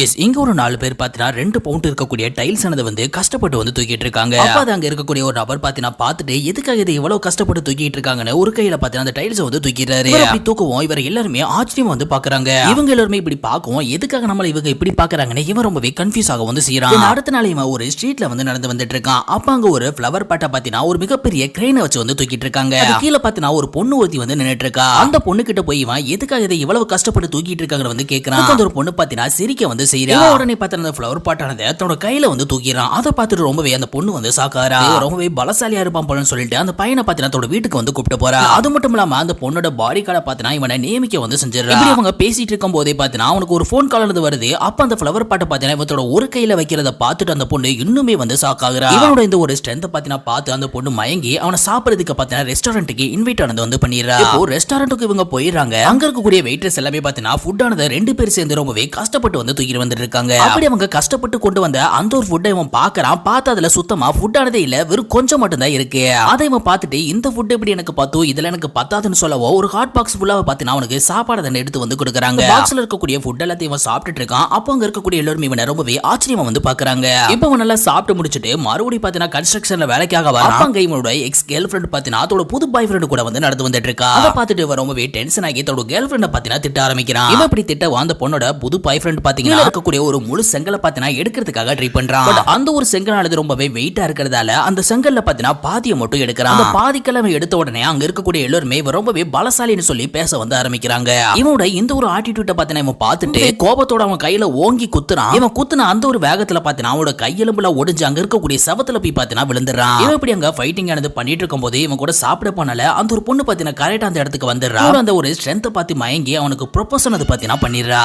S இங்க ஒரு நாலு பேர் பாத்தீங்கன்னா ரெண்டு பவுண்ட் இருக்கக்கூடிய டைல்ஸ் ஆனது வந்து கஷ்டப்பட்டு வந்து தூக்கிட்டு இருக்காங்க. அப்ப அங்க இருக்கக்கூடிய ஒரு நபர் பாத்தீங்கன்னா பார்த்துட்டு எதுக்காக இதை இவ்வளவு கஷ்டப்பட்டு தூக்கிட்டு இருக்காங்கன்னு? ஒரு கையில பாத்தீங்கன்னா அந்த டைல்ஸ் வந்து தூக்கிடுறாரு. அப்படி தூக்குவோம் இவர் எல்லாருமே ஆச்சரியமா வந்து பாக்குறாங்க. இவங்க எல்லாருமே இப்படி பார்க்கவும் எதுக்காக நம்மள இவங்க இப்படி பாக்குறாங்கன்னு இவன் ரொம்பவே கன்ஃபியூஸ் ஆக வந்து செய்யறான் அடுத்த நாள் இவன் ஒரு ஸ்ட்ரீட்ல வந்து நடந்து வந்துட்டு இருக்கான். அப்ப அங்க ஒரு ஃபிளவர் பாட்டை பாத்தீங்கன்னா ஒரு மிகப்பெரிய கிரேனை வச்சு வந்து தூக்கிட்டு இருக்காங்க. கீழே பாத்தீங்கன்னா ஒரு பொண்ணு ஒருத்தி வந்து நின்னுட்டு இருக்கா. அந்த பொண்ணு கிட்ட போய் இவன் எதுக்காக இதை இவ்வளவு கஷ்டப்பட்டு தூக்கிட்டு இருக்காங்கன்னு? வந்து கேக்குறான். அந்த ஒரு பொண்ணு பாத்தீங்கன்னா சிரிக்க வந்து செய்யறா இவன் உடனே பார்த்து அந்த ஃப்ளவர் பாட்டானதை தன்னோட கையில வந்து தூக்கிறான் அதை பார்த்துட்டு ரொம்பவே அந்த பொண்ணு வந்து சாக்காரா ரொம்பவே பலசாலியா இருப்பான் போலன்னு சொல்லிட்டு அந்த பையனை பாத்தீங்கன்னா தன்னோட வீட்டுக்கு வந்து கூப்பிட்டு போறா. அது மட்டும் இல்லாம அந்த பொண்ணோட பாடி கார்டை பாத்தீங்கன்னா இவனை நியமிக்க வந்து செஞ்சிடறான் இப்படி அவங்க பேசிட்டு இருக்கும் போதே பாத்தீங்கன்னா அவனுக்கு ஒரு ஃபோன் கால் வந்து வருது. அப்ப அந்த ஃப்ளவர் பாட்டை பாத்தீங்கன்னா இவத்தோட ஒரு கையில வைக்கிறத பார்த்துட்டு அந்த பொண்ணு இன்னுமே வந்து சாக்காகிறா இவனோட இந்த ஒரு ஸ்ட்ரென்த் பாத்தீங்கன்னா பார்த்து அந்த பொண்ணு மயங்கி அவனை சாப்பிடுறதுக்கு பாத்தீங்கன்னா ரெஸ்டாரண்ட்டுக்கு இன்வைட் ஆனது வந்து பண்ணிடுறா. இப்போ ரெஸ்டாரண்ட்டுக்கு இவங்க போயிடுறாங்க. அங்க இருக்கக்கூடிய வெயிட்டர்ஸ் எல்லாமே பாத்தீங்கன்னா ஃபுட் ஆனதை ரெண்டு பேர் சேர்ந்து ரொம்பவே கஷ்டப்பட்டு வந்து தூக்கிட்டு வந்துட்டு இருக்காங்க அப்படி அவங்க கஷ்டப்பட்டு கொண்டு வந்த அந்த ஒரு ஃபுட்டை இவன் பாக்குறான். பார்த்து அதுல சுத்தமா ஃபுட் ஆனதே இல்ல. வெறும் கொஞ்சம் மட்டும் தான் இருக்கு. அதை இவன் பார்த்துட்டு இந்த ஃபுட் எப்படி எனக்கு பத்தும் இதுல எனக்கு பத்தாதுன்னு சொல்லவோ ஒரு ஹாட் பாக்ஸ் ஃபுல்லா பாத்தீங்கன்னா அவனுக்கு சாப்பாடு தானே எடுத்து வந்து கொடுக்குறாங்க. பாக்ஸ்ல இருக்கக்கூடிய ஃபுட் எல்லாத்தையும் இவன் சாப்பிட்டுட்டு இருக்கான் அப்போ அங்க இருக்கக்கூடிய எல்லாருமே இவனை ரொம்பவே ஆச்சரியமா வந்து பாக்குறாங்க. இப்போ அவன் நல்லா சாப்பிட்டு முடிச்சிட்டு மறுபடியும் பாத்தீங்கன்னா கன்ஸ்ட்ரக்ஷன்ல வேலைக்காக வர அப்ப அங்க இவனோட எக்ஸ் கேர்ள் ஃபிரெண்ட் பாத்தீங்கன்னா அதோட புது பாய் ஃப்ரெண்ட் கூட வந்து நடந்து வந்துட்டு இருக்கா அதை பார்த்துட்டு இவன் ரொம்பவே டென்ஷன் ஆகி தன்னோட கேர்ள் ஃபிரெண்ட பாத்தீங்கன்னா திட்ட ஆரம்பிக்கிறான். இவன் இப்படி திட்ட அந்த பொண்ணோட புது பாய் ஃப்ரெண்ட் இருக்கக்கூடிய ஒரு முழு செங்கலை பாத்தீங்கன்னா எடுக்கிறதுக்காக ட்ரை பண்றான். அந்த ஒரு செங்கலானது ரொம்பவே வெயிட்டா இருக்கிறதால அந்த செங்கல்ல பாத்தீங்கன்னா பாதியை மட்டும் எடுக்கிறான். அந்த பாதிக்கெல்லாம் அவன் எடுத்த உடனே அங்க இருக்கக்கூடிய எல்லாருமே ரொம்பவே பலசாலின்னு சொல்லி பேச வந்து ஆரம்பிக்கிறாங்க. இவனோட இந்த ஒரு ஆட்டிடியூட்டை பாத்தீங்கன்னா இவன் பார்த்துட்டு கோபத்தோட அவன் கையில ஓங்கி குத்துறான். இவன் குத்துன அந்த ஒரு வேகத்துல பாத்தீங்கன்னா அவனோட கையெலும்புல ஒடிஞ்சு அங்க இருக்கக்கூடிய செவத்துல போய் பாத்தீங்கன்னா விழுந்துறான் இவன் இப்படி அங்க ஃபைட்டிங் ஆனது பண்ணிட்டு இருக்கும்போது இவன் கூட சாப்பிட போனால அந்த ஒரு பொண்ணு பாத்தீங்கன்னா கரெக்டா அந்த இடத்துக்கு வந்துடுறான். அந்த ஒரு ஸ்ட்ரென்த்தை பார்த்து மயங்கி அவனுக்கு ப்ரொபோசன் அது பாத்தீங்கன்னா பண்ணிடுறா